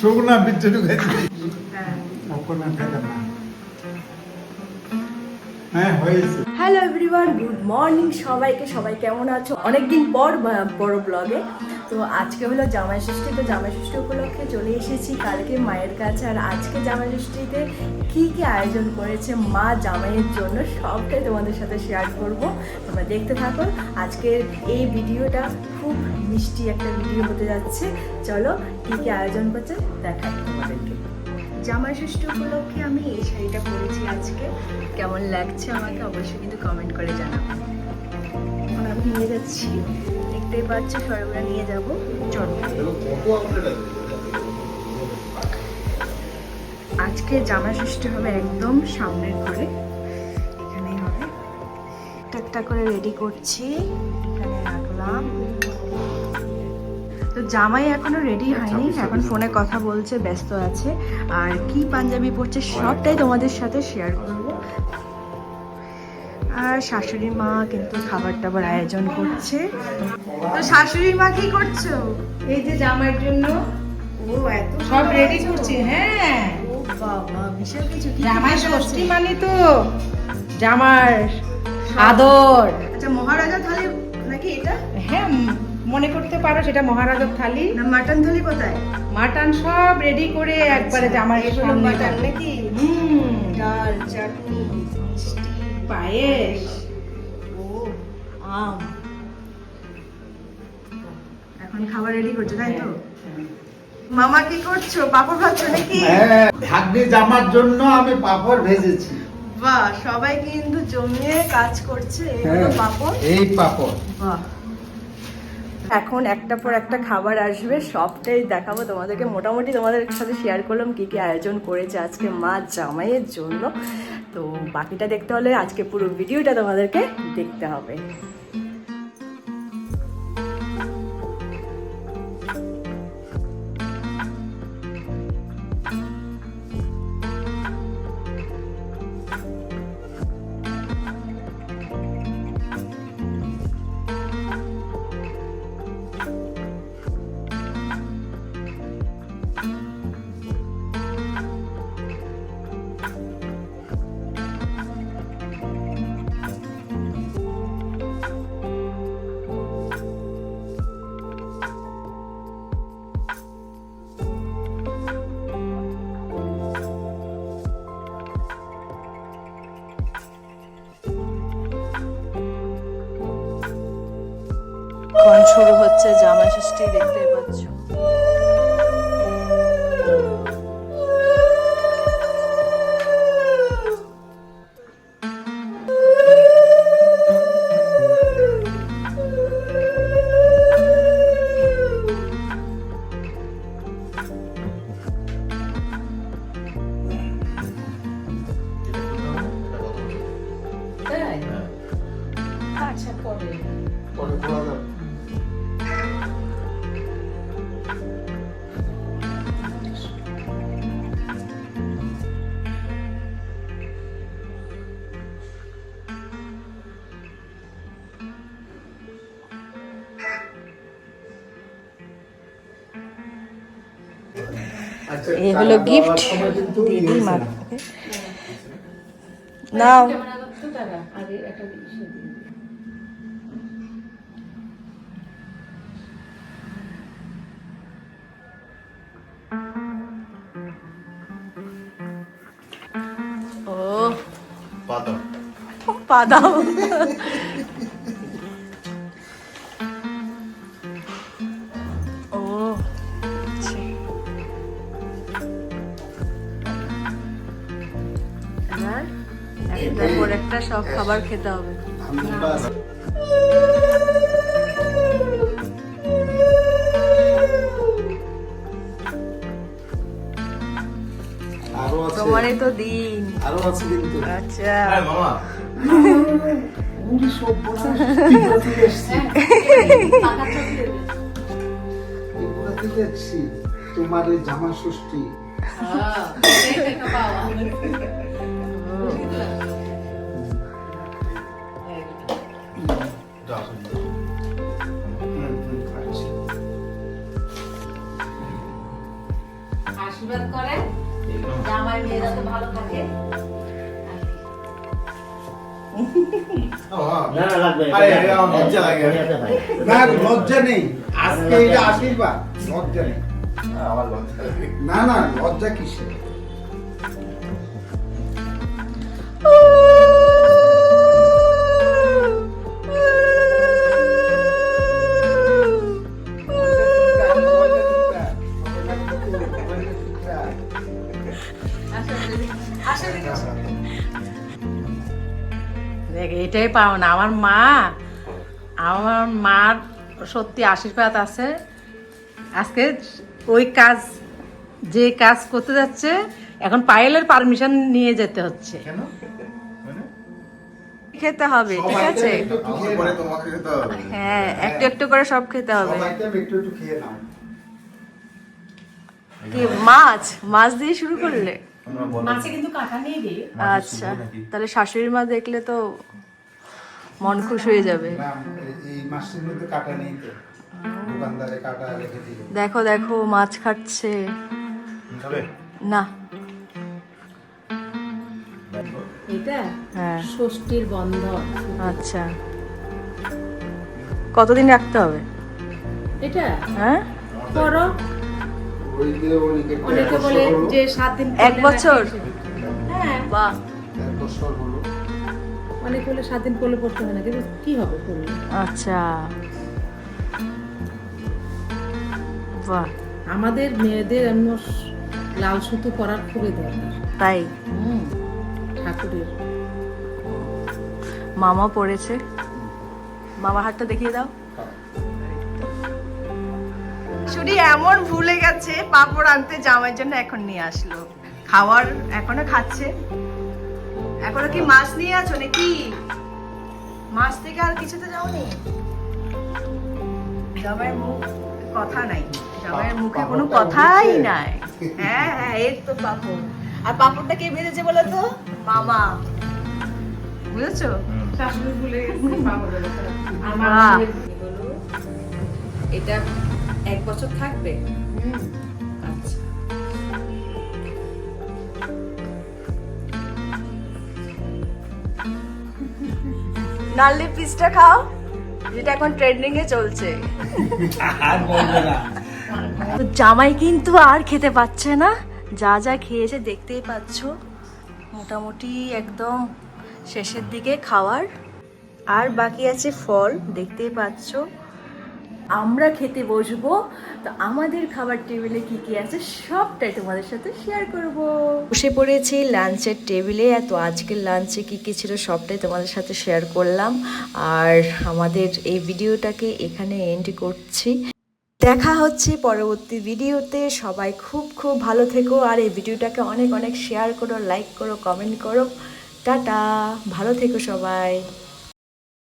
শুকনা বিচ্ছু হ্যাঁ। হ্যাঁ হ্যালো এভরিওয়ান গুড মর্নিং সবাইকে সবাই কেমন আছো? অনেকদিন পর বড় ব্লগে তো আজকে হলো জামাই ষষ্ঠী তো জামাই ষষ্ঠী উপলক্ষে চলে এসেছি কালকে মায়ের কাছে। আর আজকে জামাই ষষ্ঠীতে কী কী আয়োজন করেছে মা জামাইয়ের জন্য সবটাই তোমাদের সাথে শেয়ার করব। তোমরা দেখতে থাকো। আজকের এই ভিডিওটা খুব মিষ্টি একটা ভিডিও হতে যাচ্ছে। চলো কী কী আয়োজন করছে দেখাই তোমাদেরকে। জামাই ষষ্ঠী উপলক্ষে আমি এই শাড়িটা পরেছি আজকে। কেমন লাগছে আমাকে অবশ্যই কিন্তু কমেন্ট করে জানাব। আমি নিয়ে যাচ্ছি। দেখতেই পাচ্ছি সরবরা নিয়ে যাব। চলো। আজকে জামা ষষ্ঠী হবে একদম সামনের ঘরে। এখানেই হবে। একটা একটা করে রেডি করছি। এখানে রাখলাম। তো জামাই এখনও রেডি হয়নি এখন ফোনে কথা বলছে ব্যস্ত আছে। আর কি পাঞ্জাবি পরছে সবটাই তোমাদের সাথে শেয়ার করব। আর শাশুড়ি মা কিন্তু খাবার টাবার আয়োজন করছে। তো শাশুড়ি মা কি করছ? এই যে জামার জন্য ও এত সব রেডি করছি হ্যাঁ। ও বাবা বিশাল কিছু জামাই ষষ্ঠী মানে তো জামার আদর। আচ্ছা মহারাজা থালি নাকি এটা? হ্যাঁ মনে করতে পারো সেটা মহারাজার থালি। না মাটন থালি কোথায়? মাটন সব রেডি করে একবারে জামাই এগুলো মাটন নাকি? হুম। ডাল চাটনি মিষ্টি। পায়েস। ও আম। এখন খাবার রেডি করছ তাই তো? মামা কি করছ? পাপড় ভাজছো নাকি? হ্যাঁ ভাগ্নে জামার জন্য আমি পাপড় ভেজেছি। বাহ সবাই কিন্তু জমিয়ে কাজ করছে। এগুলো হ্যাঁ, পাপড়? এই পাপড়। বাহ। এখন একটা পর একটা খাবার আসবে, সবটাই দেখাবো তোমাদেরকে। মোটামুটি তোমাদের সাথে শেয়ার করলাম কি কি আয়োজন করেছে আজকে মা জামাইয়ের জন্য। তো বাকিটা দেখতে হলে আজকে পুরো ভিডিওটা তোমাদেরকে দেখতে হবে। এখন শুরু হচ্ছে জামা ষষ্ঠী দেখতে পাচ্ছ? আচ্ছা পরে। পরে এই হলো টাকা gift। দেওয়ার সময় কিন্তু দিদি ইয়ে মা ছিল। নাও আগে একটা জিনিস দিই। ও পাতা। পা একটার পর একটা সব খাবার খেতে হবে। তোমারই তো দিন। আরও আছে কিন্তু। আচ্ছা। সব ত্রিপুরা ত্রিপুরা এসছি তোমার এই জামা ষষ্ঠী আশীর্বাদ করে আমার মেয়ে যাতে ভালো থাকে। না না লাগবে আরে, আরে, আমার লজ্জা লাগে। দুনিয়াতে। না লজ্জা নেই। আজকে এটা আশীর্বাদ। লজ্জা নেই। আমার না না লজ্জা কিসের? দেখ এটাই পাও না আমার মা আমার মার সত্যি আশীর্বাদ আছে। আজকে ওই কাজ যে কাজ করতে যাচ্ছে এখন পায়েলের পারমিশন নিয়ে যেতে হচ্ছে। মানে? খেতে হবে ঠিক আছে? হ্যাঁ একটু একটু করে সব খেতে হবে। সবাইকে একটু একটু খেয়ে নাও। কি মাছ? মাছ দিয়ে শুরু করলে? মাছে কিন্তু কাঁটা নেই রে আচ্ছা তাহলে শাশুড়ি মা দেখলে তো মন খুশ হয়ে যাবে। এই- মধ্যে কাটা নেই তো। দোকানদারে কাটা রেখে দিল। দেখো দেখো মাছ খাচ্ছে। না। এটা হ্যাঁ। ষষ্ঠীর বন্ধন আচ্ছা। কতদিন রাখতে হবে? এটা? হ্যাঁ? করো। অনেকে বলে যে সাত দিন এক বছর? হ্যাঁ। বাহ। অনেক বলে সাত দিন করলে পড়তে হয় না কিন্তু কি হবে করলে আচ্ছা। বাহ। আমাদের মেয়েদের এমন লাল সুতো করার খুবই দরকার। তাই? হুম, ঠাকুরের। মামা পড়েছে। মামার হাতটা দেখিয়ে দাও। শুধু এমন ভুলে গেছে পাপড় আনতে জামাইয়ের জন্য এখন নিয়ে আসলো। খাওয়ার এখনও খাচ্ছে। এখনও কি মাছ নিয়ে আছো নাকি? মাছ থেকে আর কিছুতে যাওনি? জামাইয়ের মুখ কথা নাই। জামাইয়ের মুখে কোনো কথাই নাই। হ্যাঁ হ্যাঁ এই তো পাপড়। আর পাপড়টা কে বেঁধেছে বলো তো? মামা। বুঝেছ? শাশুড়ি ভুলে গেছে। এটা এক বছর থাকবে? আচ্ছা। নাল্লি পিসটা খাও যেটা এখন ট্রেন্ডিং এ চলছে। আর বলবে না। তো জামাই কিন্তু আর খেতে পাচ্ছে না। যা যা খেয়েছে দেখতেই পাচ্ছ। মোটামুটি একদম শেষের দিকে খাওয়ার। আর বাকি আছে ফল দেখতেই পাচ্ছ। আমরা খেতে বসবো। তো আমাদের খাবার টেবিলে কি কি আছে সবটাই তোমাদের সাথে শেয়ার করব। বসে পড়েছি লাঞ্চের টেবিলে তো আজকের লাঞ্চে কি কি ছিল সবটাই তোমাদের সাথে শেয়ার করলাম। আর আমাদের এই ভিডিওটাকে এখানে এন্ড করছি। দেখা হচ্ছে পরবর্তী ভিডিওতে। সবাই খুব খুব ভালো থেকো, আর এই ভিডিওটাকে অনেক অনেক শেয়ার করো লাইক করো কমেন্ট করো। টাটা, ভালো থেকো সবাই।